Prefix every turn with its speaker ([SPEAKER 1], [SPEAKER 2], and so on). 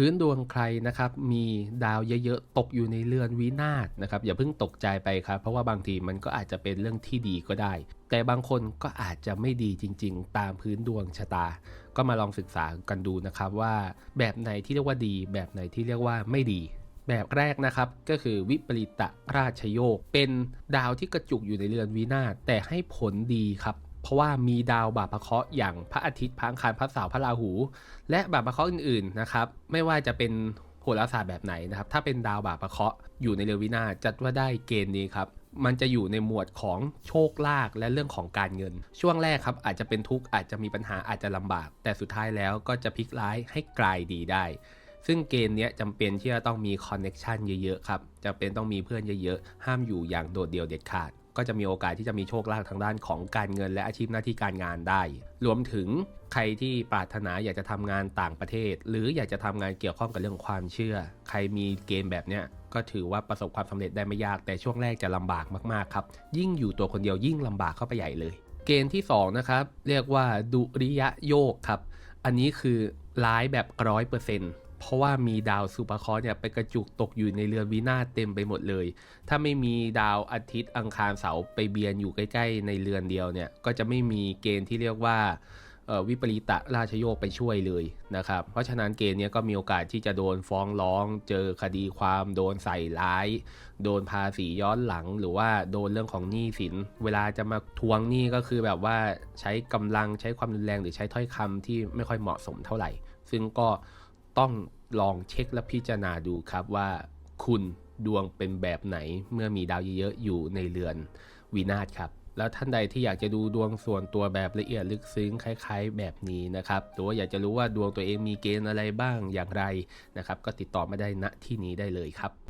[SPEAKER 1] พื้นดวงใครนะครับมีดาวเยอะๆตกอยู่ในเรือนวินาศนะครับอย่าเพิ่งตกใจไปครับ เพราะว่าบางทีมันก็อาจจะเป็นเรื่องที่ดีก็ได้ แต่บางคนก็อาจจะไม่ดีจริง ๆ ตามพื้นดวงชะตา ก็มาลองศึกษากันดูนะครับว่าแบบไหนที่เรียกว่าดี แบบไหนที่เรียกว่าไม่ดีแบบแรกนะครับก็คือวิปริตะราชโยก เป็นดาวที่กระจุกอยู่ในเรือนวินาศแต่ให้ผลดีครับ เพราะว่ามีดาวบาปพระเคราะห์อย่างพระอาทิตย์พระอังคารพระเสาร์พระราหู และบาปพระเคราะห์อื่นๆนะครับไม่ว่าจะเป็นโหราศาสตร์แบบไหนนะครับถ้าเป็นดาวบาปพระเคราะห์อยู่ในเรือวินาจัดว่าได้เกณฑ์นี้ครับมันจะอยู่ในหมวดของโชคลาภและเรื่องของการเงิน ช่วงแรกครับอาจจะเป็นทุกข์อาจจะมีปัญหาอาจจะลำบาก แต่สุดท้ายแล้วก็จะพลิกร้ายให้กลายดีได้ ซึ่งเกณฑ์นี้จำเป็นที่จะต้องมีคอนเน็ชันเยอะๆครับจำเป็นต้องมีเพื่อนเยอะๆ ห้ามอยู่อย่างโดดเดี่ยวเด็ดขาด ก็จะมีโอกาสที่จะมีโชคลาภทางด้านของการเงินและอาชีพหน้าที่การงานได้ รวมถึงใครที่ปรารถนาอยากจะทำงานต่างประเทศ หรืออยากจะทำงานเกี่ยวข้องกับเรื่องความเชื่อ ใครมีเกณฑ์แบบเนี้ยก็ถือว่าประสบความสำเร็จได้ไม่ยากแต่ช่วงแรกจะลำบากมากๆครับ ยิ่งอยู่ตัวคนเดียวยิ่งลำบากเข้าไปใหญ่เลย เกณฑ์ที่สองนะครับเรียกว่าดุริยโยกครับ อันนี้คือร้ายแบบร้อยเปอร์เซ็นต์ เพราะว่ามีดาวซูเปอร์คอร์สเนี่ยไปกระจุกตกอยู่ในเรือนวินาเต็มไปหมดเลย ถ้าไม่มีดาวอาทิตย์อังคารเสาร์ไปเบียนอยู่ใกล้ๆ ในเรือนเดียวเนี่ยก็จะไม่มีเกณฑ์ที่เรียกว่าวิปริตะราชโยกไปช่วยเลยนะครับ เพราะฉะนั้นเกณฑ์นี้ก็มีโอกาสที่จะโดนฟ้องร้อง เจอคดีความโดนใส่ร้าย โดนภาษีย้อนหลัง หรือว่าโดนเรื่องของหนี้สิน เวลาจะมาทวงหนี้ก็คือแบบว่าใช้กำลังใช้ความรุนแรงหรือใช้ถ้อยคำที่ไม่ค่อยเหมาะสมเท่าไหร่ ซึ่งก็ ต้องลองเช็คและพิจารณาดูครับว่าคุณดวงเป็นแบบไหนเมื่อมีดาวเยอะๆอยู่ในเรือนวีนาสครับ แล้วท่านใดที่อยากจะดูดวงส่วนตัวแบบละเอียดลึกซึ้งคล้าย ๆ แบบนี้นะครับหรือว่าอยากจะรู้ว่าดวงตัวเองมีเกณฑ์อะไรบ้างอย่างไรนะครับ ก็ติดต่อมาได้ณที่นี้ได้เลยครับ